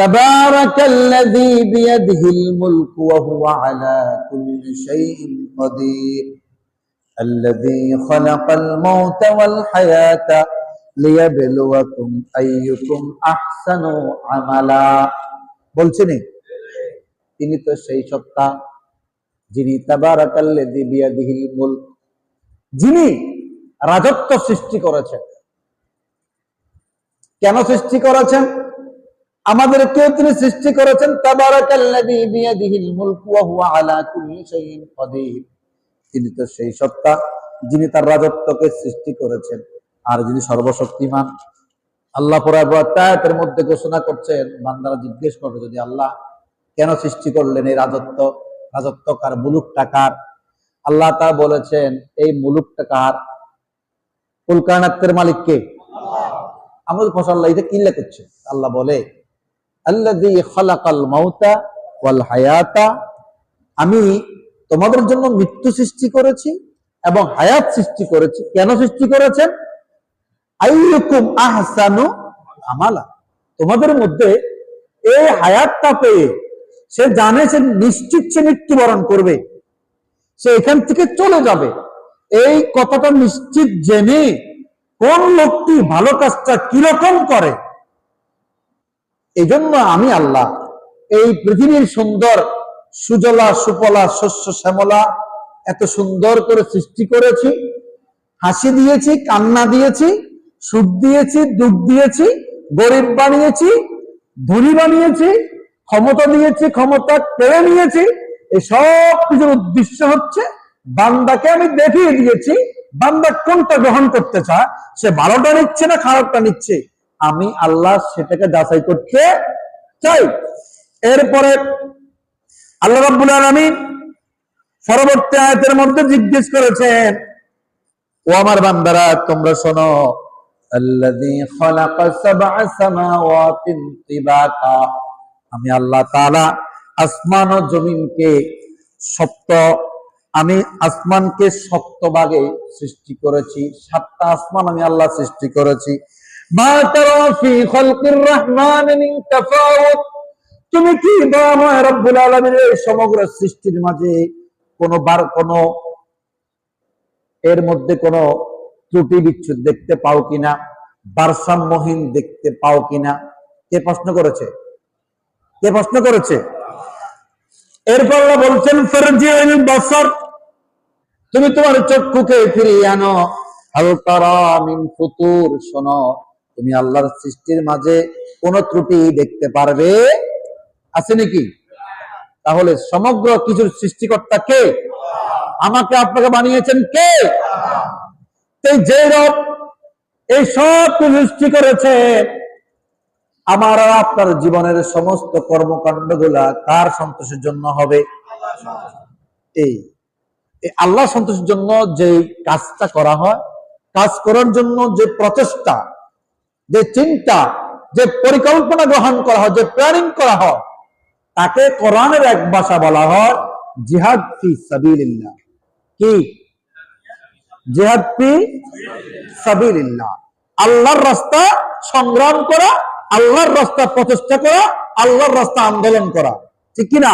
تبارك الذي بيده الملك وهو على كل شيء قدير الذي خلق الموت والحياة ليبلوكم أيكم أحسن عملا বলছেন তিনি তো সেই সত্তা যিনি তাবারাকাল্লাযী বিয়াদিহিল মুলক যিনি রাজত্ব সৃষ্টি করেছেন কেন সৃষ্টি করেছেন আমাদেরকেও তিনি সৃষ্টি করেছেন? তিনি তো সেই সত্তা যিনি তার রাজত্বকে সৃষ্টি করেছেন আর যিনি সর্বশক্তিমান। আল্লাহ পরায়তের মধ্যে ঘোষণা করছেন, বান্দারা জিজ্ঞেস করবে, যদি আল্লাহ কেন সৃষ্টি করলেন এই রাজত্ব? রাজত্ব কার মুলুক টাকার আল্লাহ তা বলেছেন, এই মুলুক টাকার কুলকানাত্মের মালিককে আমরা ফসল এটা কিল্লা করছে আল্লাহ বলে আমি তোমাদের জন্য মৃত্যু সৃষ্টি করেছি এবং হায়াত সৃষ্টি করেছি। কেন সৃষ্টি করেছেন? আইয়ুকুম আহসানু আমালা। তোমাদের মধ্যে এই হায়াতটা পেয়ে সে জানে সে নিশ্চিত সে মৃত্যুবরণ করবে। সে এখান থেকে চলে যাবে। এই কথাটা নিশ্চিত জেনে কোন লোকটি ভালো কাজটা কীরকম করে? এই জন্য আমি আল্লাহ এই পৃথিবীর সুন্দর সুজলা, সুপলা, শস্য, শ্যামলা এত সুন্দর করে সৃষ্টি করেছি। হাসি দিয়েছি, কান্না দিয়েছি, সুখ দিয়েছি, দুঃখ দিয়েছি, গরিব বানিয়েছি, ধনী বানিয়েছি, ক্ষমতা দিয়েছি, ক্ষমতা কেড়ে নিয়েছি। এই সব কিছুর উদ্দেশ্য হচ্ছে, বান্দাকে আমি দেখিয়ে দিয়েছি, বান্দা কোনটা গ্রহণ করতে চায়, সে ভালোটা নিচ্ছে না খারাপটা নিচ্ছে। আমি আল্লাহ সেটাকে যাচাই করতে চাই। এরপরে আল্লাহ রাব্বুল আলামিন পরবর্তী আয়াতের মধ্যে জিজ্ঞেস করেছেন, ও আমার বান্দারা, তোমরা শোনো আমি আল্লাহ তাআলা আসমান ও জমিনকে সপ্ত, আমি আসমানকে সপ্ত ভাগে সৃষ্টি করেছি, সাতটা আসমান আমি আল্লাহ সৃষ্টি করেছি। মা তারা ফি খালকির রহমান মিন তাফাউত তুমি কি দয়াময় রব্বুল আলামিনের সমগ্র সৃষ্টির মাঝে কোন বার কোন এর মধ্যে কোন ত্রুটি বিচ্ছুদ দেখতে পাও কিনা? ভারসাম্যহীন দেখতে পাও কিনা? কে প্রশ্ন করেছে? কে প্রশ্ন করেছে? এরপর বলছেন বসর। তুমি তোমার চক্ষুকে ফিরিয়ে আনো। হালকারা ফুতুর, শোনো। তুমি আল্লাহর সৃষ্টির মাঝে কোন ত্রুটি দেখতে পারবে? আছে নাকি? তাহলে সমগ্র কিছুর সৃষ্টিকর্তা কে? আমাকে আপনাকে বানিয়েছেন কে? যে রব, এই সব সৃষ্টি করেছে। আমার আপনার জীবনের সমস্ত কর্মকাণ্ডগুলা কার সন্তোষের জন্য হবে? এই আল্লাহ সন্তোষের জন্য যে কাজটা করা হয়, কাজ করার জন্য যে প্রচেষ্টা যে চিন্তা, যে পরিকল্পনা গ্রহণ করা হয়, যে প্ল্যানিং করা হয়, তাকে কোরআনের এক ভাষা বলা হয় জিহাদ ফি সাবিলিল্লাহ। কি? জিহাদ ফি সাবিলিল্লাহ। আল্লাহর রাস্তা সংগ্রাম করা, আল্লাহর রাস্তা প্রচেষ্টা করা, আল্লাহর রাস্তা আন্দোলন করা। ঠিক কি না